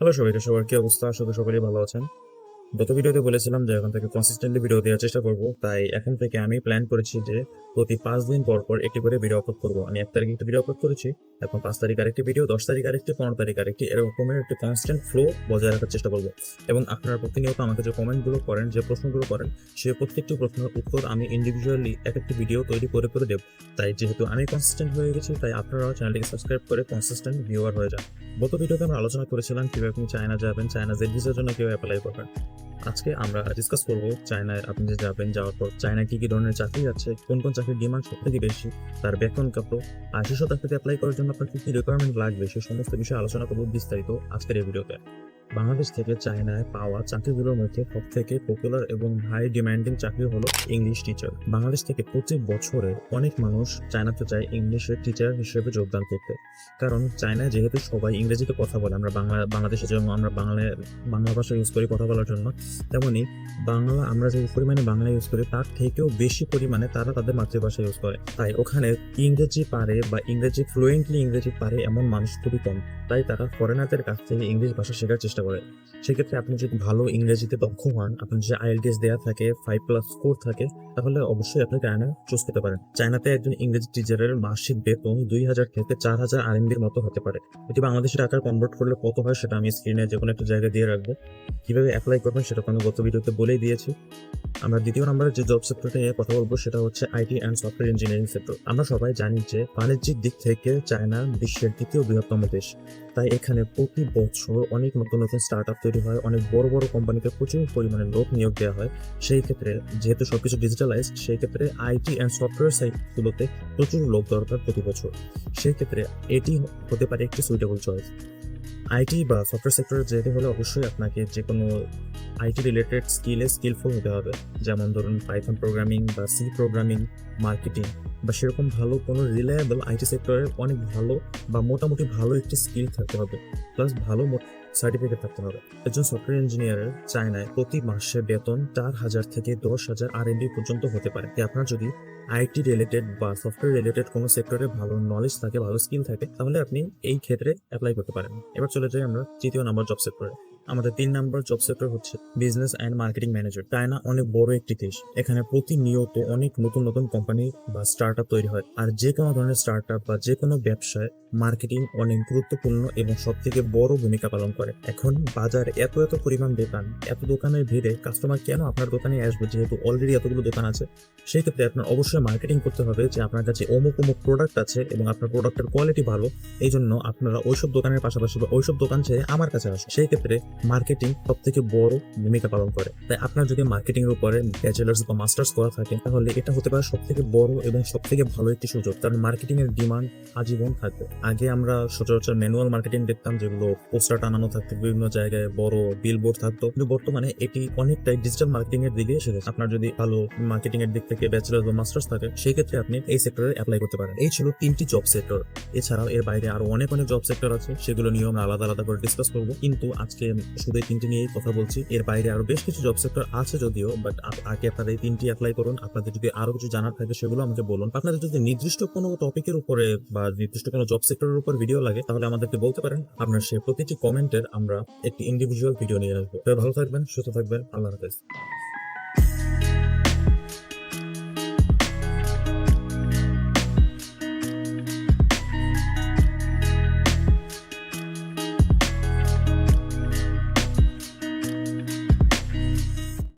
Hello সবাইকে সবার কি অবস্থা? আশা করি সকলেই ভালো আছেন। গত ভিডিওতে বলেছিলাম যে এখন থেকে কনসিস্টেন্টলি ভিডিও দেওয়ার চেষ্টা করব, তাই এখন থেকে আমি প্ল্যান করেছি যে প্রতি পাঁচ দিন পর পর একটি করে ভিডিও আপলোড করব। আমি এক তারিখে একটা ভিডিও আপলোড করেছি, এখন পাঁচ তারিখ আরেকটি ভিডিও দশ তারিখ আরেকটি, পনেরো তারিখ আরেকটি, এরকমের একটি কনস্ট্যান্ট ফ্লো বজায় রাখার চেষ্টা করব। এবং আপনারা প্রতিনিয়ত আমাকে যে কমেন্টগুলো করেন, যে প্রশ্নগুলো করেন সেই প্রত্যেকটি প্রশ্নের উত্তর আমি ইন্ডিভিজুয়ালি এক একটি ভিডিও তৈরি করে করে দেব। তাই যেহেতু আমি কনসিস্টেন্ট হয়ে গেছি, তাই আপনারাও চ্যানেলটিকে সাবস্ক্রাইব করে কনসিস্টেন্ট ভিউয়ার হয়ে যান। গত ভিডিওতে আমরা আলোচনা করেছিলাম কীভাবে আপনি চায়না যাবেন, চায়না জেড ভিসার জন্য কীভাবে অ্যাপ্লাই করবেন। আজকে আমরা ডিসকাস করব চায়নায় আপনি যে যাবেন, যাওয়ার পর চায়নায় কি কি ধরনের চাকরি আছে, কোন কোন চাকরির ডিমান্ড সব থেকে বেশি, তার বেতন কত, আর সেসব চাকরিতে অ্যাপ্লাই করার জন্য আপনার কি কি রিকোয়ারমেন্ট লাগবে, সেই সমস্ত বিষয়ে আলোচনা করব বিস্তারিত আজকের এই ভিডিওতে বাংলাদেশ থেকে চায়নায় পাওয়া চাকরিগুলোর মধ্যে সব থেকে পপুলার এবং হাই ডিমান্ডিং চাকরি হলো ইংলিশ টিচার বাংলাদেশ থেকে প্রতি বছরে অনেক মানুষ চায়নাতে চায় ইংলিশের টিচার হিসেবে যোগদান করতে। কারণ চায়নায় যেহেতু সবাই ইংরেজিতে কথা বলে, আমরা বাংলা বাংলাদেশের জন্য আমরা বাংলা বাংলা ভাষা ইউজ করি কথা বলার জন্য তেমনি বাংলা, আমরা যে পরিমাণে বাংলা ইউজ করি, তার থেকেও বেশি পরিমাণে তারা তাদের মাতৃভাষা ইউজ করে। তাই ওখানে ইংরেজি পারে বা ইংরেজি ফ্লুয়েন্টলি ইংরেজি পারে এমন মানুষ খুবই কম। তাই তারা ফরেনারদের কাছ থেকে ইংলিশ ভাষা শেখার চেষ্টা করে। সেক্ষেত্রে আপনি যদি ভালো ইংরেজিতে দক্ষ হন, আপনার যে আইএলটিএস দেওয়া থাকে ফাইভ প্লাস স্কোর থাকে, তাহলে অবশ্যই আপনি চায়না চুজ করতে পারেন। চায়নাতে একজন ইংরেজি টিচারের মাসিক বেতন দুই হাজার থেকে চার হাজার আরএমবির মতো হতে পারে। এটি বাংলাদেশি টাকার কনভার্ট করলে কত হয় সেটা আমি স্ক্রিনে যে কোনো একটা জায়গায় দিয়ে রাখব। কীভাবে অ্যাপ্লাই করবেন সেটা তো আমি গত ভিডিওতে বলেই দিয়েছি। আমরা দ্বিতীয় নম্বরে যে জব সেক্টরটা নিয়ে কথা বলব সেটা হচ্ছে IT and software engineering sector আমরা সবাই জানি যে বাণিজ্যিক দিক থেকে চায়না বিশ্বের দ্বিতীয় বৃহত্তম দেশ। তাই এখানে প্রতি বছর অনেক নতুন নতুন স্টার্ট আপ তৈরি হয়, অনেক বড় বড় কোম্পানিতে প্রচুর পরিমাণে লোক নিয়োগ দেওয়া হয়। সেই ক্ষেত্রে যেহেতু সবকিছু ডিজিটালাইজড সেই ক্ষেত্রে আইটি অ্যান্ড সফটওয়্যার সাইটগুলোতে প্রচুর লোক দরকার প্রতি বছর। সেই ক্ষেত্রে এটি হতে পারে একটি সুইটেবল চয়েস আইটি বা সফটওয়্যার সেক্টরে যেতে হলে অবশ্যই আপনাকে যে কোনো আইটি রিলেটেড স্কিলে স্কিলফুল হতে হবে। যেমন ধরুন পাইথন প্রোগ্রামিং বা সি প্রোগ্রামিং মার্কেটিং বা সেরকম ভালো কোনো রিলায়েবল আইটি সেক্টরে অনেক ভালো বা মোটামুটি ভালো একটি স্কিল থাকতে হবে। প্লাস ভালো সার্টিফিকেট থাকতে হবে। একজন সফটওয়্যার ইঞ্জিনিয়ারের চায়নায় প্রতি মাসে বেতন চার হাজার থেকে দশ হাজার আর পর্যন্ত হতে পারে। আপনার যদি আইটি রিলেটেড বা সফটওয়্যার রিলেটেড কোনো সেক্টরে ভালো নলেজ থাকে, ভালো স্কিল থাকে, তাহলে আপনি এই ক্ষেত্রে অ্যাপ্লাই করতে পারেন। এবার চলে যাই আমরা তৃতীয় নম্বর জব সেক্টরে আমাদের তিন নম্বর জব সেক্টর হচ্ছে business and marketing manager China অনেক বড় একটি দেশ। এখানে প্রতিনিয়ত অনেক নতুন নতুন কোম্পানি বা স্টার্ট তৈরি হয়। আর যে কোনো ধরনের স্টার্ট বা যে কোনো ব্যবসায় মার্কেটিং অনেক গুরুত্বপূর্ণ এবং সবথেকে বড় ভূমিকা পালন করে। এখন বাজারে এত এত পরিমাণ দোকান এত দোকানের ভিড়ে কাস্টমার কেন আপনার দোকানে আসবে যেহেতু অলরেডি এতগুলো দোকান আছে? সেই ক্ষেত্রে আপনার অবশ্যই মার্কেটিং করতে হবে যে আপনার কাছে অমুক অমুক প্রোডাক্ট আছে এবং আপনার প্রোডাক্টের কোয়ালিটি ভালো এই জন্য আপনারা ওইসব দোকানের পাশাপাশি বা ওইসব দোকান ছেড়ে আমার কাছে আসুন। সেই ক্ষেত্রে মার্কেটিং সব থেকে বড় ভূমিকা পালন করে। তাই আপনার যদি মার্কেটিং এর উপরে ব্যাচেলার্স বা মাস্টার্স করা থাকে, তাহলে এটা হতে পারে সব থেকে বড় এবং সব থেকে ভালো একটি সুযোগ। কারণ মার্কেটিং এর ডিমান্ড আজীবন থাকবে। আগে আমরা সচরাচর ম্যানুয়াল মার্কেটিং দেখতাম, যেগুলো পোস্টার টানানো থাকতো, বিভিন্ন জায়গায় বড় বিলবোর্ড থাকতো। কিন্তু বর্তমানে এটি অনেকটাই ডিজিটাল মার্কেটিং এর দিকে এসে গেছে আপনার যদি ভালো মার্কেটিং এর দিক থেকে ব্যাচেলার বা মাস্টার্স থাকে সেই ক্ষেত্রে আপনি এই সেক্টরে অ্যাপ্লাই করতে পারেন। এই ছিল তিনটি জব সেক্টর এছাড়াও এর বাইরে আরও অনেক অনেক জব সেক্টর আছে, সেগুলো নিয়ে আমরা আলাদা আলাদা করে ডিসকাস করব। কিন্তু আজকে শুধু এই তিনটি নিয়েই কথা বলছি। এর বাইরে আরও বেশ কিছু জব সেক্টর আছে যদিও বাট আগে আপনারা এই তিনটি অ্যাপ্লাই করুন। আপনাদের যদি আরও কিছু জানার থাকে, সেগুলো আমাকে বলুন। আপনাদের যদি নির্দিষ্ট কোনো টপিকের উপরে বা নির্দিষ্ট কোনো জব সেক্টরের উপর ভিডিও লাগে, তাহলে আমাদেরকে বলতে পারেন। আপনার সেই প্রতিটি কমেন্টের আমরা একটি ইন্ডিভিজুয়াল ভিডিও নিয়ে আসব। ভালো থাকবেন, সুস্থ থাকবেন, আল্লাহ হাফেজ।